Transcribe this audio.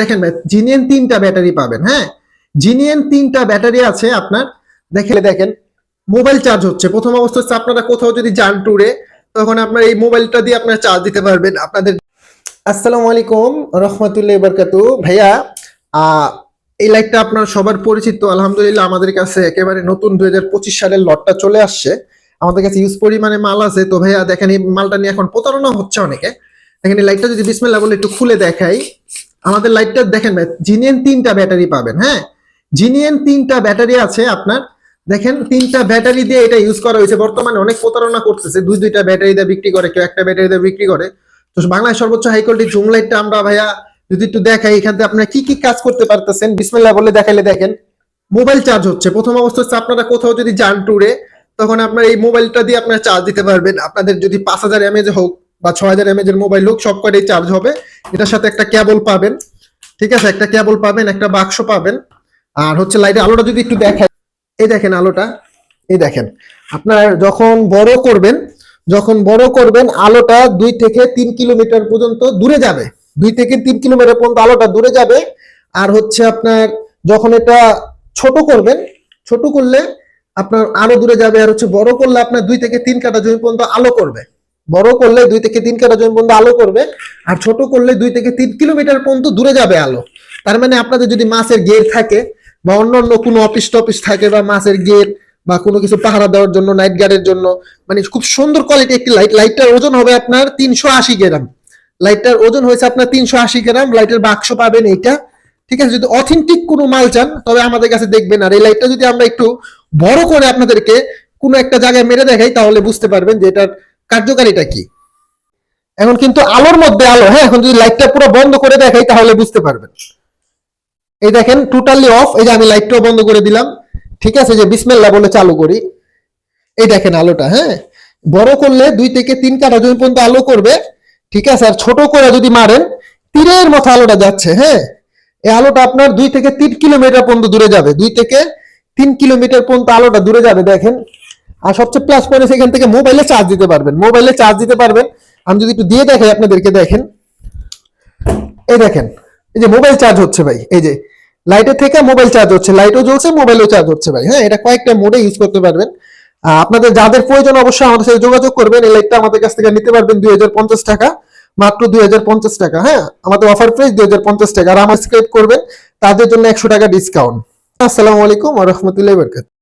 দেখেন জিনিয়ান তিনটা ব্যাটারি পাবেন হ্যাঁ? জিনিয়ান তিনটা ব্যাটারি আছে আপনার দেখে দেখেন, মোবাইল চার্জ হচ্ছে। প্রথম অবস্থা হচ্ছে আপনারা কোথাও যদি যান ট্যুরে তখন আপনার এই মোবাইলটা দিয়ে আপনারা চার্জ দিতে পারবেন। আপনাদের আসসালামু আলাইকুম, রহমতুল্লাহ বরকাতু ভাইয়া এই লাইটটা আপনার সবার পরিচিত, আলহামদুলিল্লাহ আমাদের কাছে একেবারে নতুন দুই হাজার পঁচিশ সালের লটটা চলে আসছে। আমাদের কাছে ইউজ পরিমাণে মাল আছে। তো ভাইয়া, দেখেন এই মালটা নিয়ে এখন প্রতারণা হচ্ছে অনেকে। দেখেন এই লাইটটা যদি বিসমিল্লাহ বলে একটু খুলে দেখাই। আমাদের লাইটটা দেখেন জিনিয়ান তিনটা ব্যাটারি পাবেন হ্যাঁ? জিনিয়ান তিনটা ব্যাটারি আছে আপনার। দেখেন, তিনটা ব্যাটারি দিয়ে এটা ইউজ করা হয়েছে। বর্তমানে অনেক প্রতারণা করতেছে। দুই দুইটা ব্যাটারি দিয়ে বিক্রি করে, কেউ একটা ব্যাটারি দিয়ে বিক্রি করে। তো বাংলায় সর্বোচ্চ হাই কোয়ালিটি জুম লাইটটা আমরা ভাইয়া যদি একটু দেখাই, এখান থেকে আপনারা কি কি কাজ করতে পারতেছেন? বিসমিল্লাহ বলে দেখাইলে দেখেন মোবাইল চার্জ হচ্ছে। প্রথম অবস্থা হচ্ছে আপনারা কোথাও যদি যান ট্যুরে তখন আপনার এই মোবাইলটা দিয়ে আপনারা চার্জ দিতে পারবেন। আপনাদের যদি পাঁচ হাজার এমএজ হোক বা ছয় হাজার এমএজ এর মোবাইল হোক সব কটাই চার্জ হবে। এটার সাথে একটা কেবল পাবেন, ঠিক আছে? একটা কেবল পাবেন, একটা বাক্স পাবেন। আর হচ্ছে লাইটের আলোটা যদি একটু দেখাই, এই দেখেন আলোটা, এই দেখেন। আপনার যখন বড় করবেন, যখন বড় করবেন, আলোটা দুই থেকে তিন কিলোমিটার পর্যন্ত দূরে যাবে। দুই থেকে তিন কিলোমিটার পর্যন্ত আলোটা দূরে যাবে। আর হচ্ছে আপনার যখন এটা ছোট করবেন, ছোট করলে আপনার আলো দূরে যাবে। আর হচ্ছে বড় করলে আপনার দুই থেকে তিন কাটা জমি পর্যন্ত আলো করবে। বড় করলে দুই থেকে তিন কাটা জমি পর্যন্ত আলো করবে, আর ছোট করলে দুই থেকে তিন কিলোমিটার পর্যন্ত দূরে যাবে আলো। তার মানে আপনাদের যদি মাছের গেট থাকে বা অন্য অন্য কোনো অফিস টফিস থাকে বা মাছের গেট বা কোনো কিছু পাহারা দেওয়ার জন্য নাইট গার্ডের জন্য মানে খুব সুন্দর কোয়ালিটি একটি লাইট লাইটটার ওজন হবে আপনার তিনশো আশি গ্রাম লাইটটার ওজন হয়েছে আপনার তিনশো আশি গ্রাম লাইটের বাক্স পাবেন এইটা। ঠিক আছে, যদি অথেন্টিক কোনো মাল চান, তবে আমাদের কাছে দেখবেন, আর এই লাইটটা যদি আমরা একটু বড় করে আপনাদেরকে কোনো একটা জায়গায় মেরে দেখাই, তাহলে বুঝতে পারবেন যে এটার কার্যকারিতা কি? এখন কিন্তু আলোর মধ্যে আলো হ্যাঁ এখন যদি লাইটটা পুরো বন্ধ করে দেখাই তাহলে বুঝতে পারবেন। এই দেখেন টোটালি অফ এই যে আমি লাইটটাও বন্ধ করে দিলাম। ঠিক আছে যে বিসমেল্লা বলে চালু করি। এই দেখেন আলোটা হ্যাঁ। বড় করলে দুই থেকে তিন কাটা জমি পর্যন্ত আলো করবে। ঠিক আছে, আর ছোট করে যদি মারেন, তীরের মতো আলোটা যাচ্ছে হ্যাঁ। এই আলোটা আপনার দুই থেকে তিন কিলোমিটার পর্যন্ত দূরে যাবে। দুই থেকে তিন কিলোমিটার পর্যন্ত আলোটা দূরে যাবে, দেখেন। আর সবচেয়ে প্লাস পয়েন্ট সেখান থেকে মোবাইলে চার্জ দিতে পারবেন। মোবাইলে চার্জ দিতে পারবেন। আমি যদি একটু দিয়ে দেখাই আপনাদেরকে, দেখেন। এই দেখেন, এই যে মোবাইল চার্জ হচ্ছে ভাই, এই যে লাইটের থেকে মোবাইল চার্জ হচ্ছে। লাইটও জ্বলছে মোবাইলও চার্জ হচ্ছে ভাই। হ্যাঁ এটা কয়েকটা মোডে ইউজ করতে পারবেন। আপনাদের যাদের প্রয়োজন অবশ্যই আমাদের সাথে যোগাযোগ করবেন। এই লাইটটা আমাদের কাছ থেকে নিতে পারবেন দুই হাজার পঞ্চাশ টাকা, মাত্র দুই হাজার পঞ্চাশ টাকা। হ্যাঁ আমাদের অফার প্রাইস দুই হাজার পঞ্চাশ টাকা। আর আমার সাবস্ক্রাইব করবেন, তাদের জন্য একশো টাকা ডিসকাউন্ট আসসালামু আলাইকুম রহমতুল্লাহ বরকাত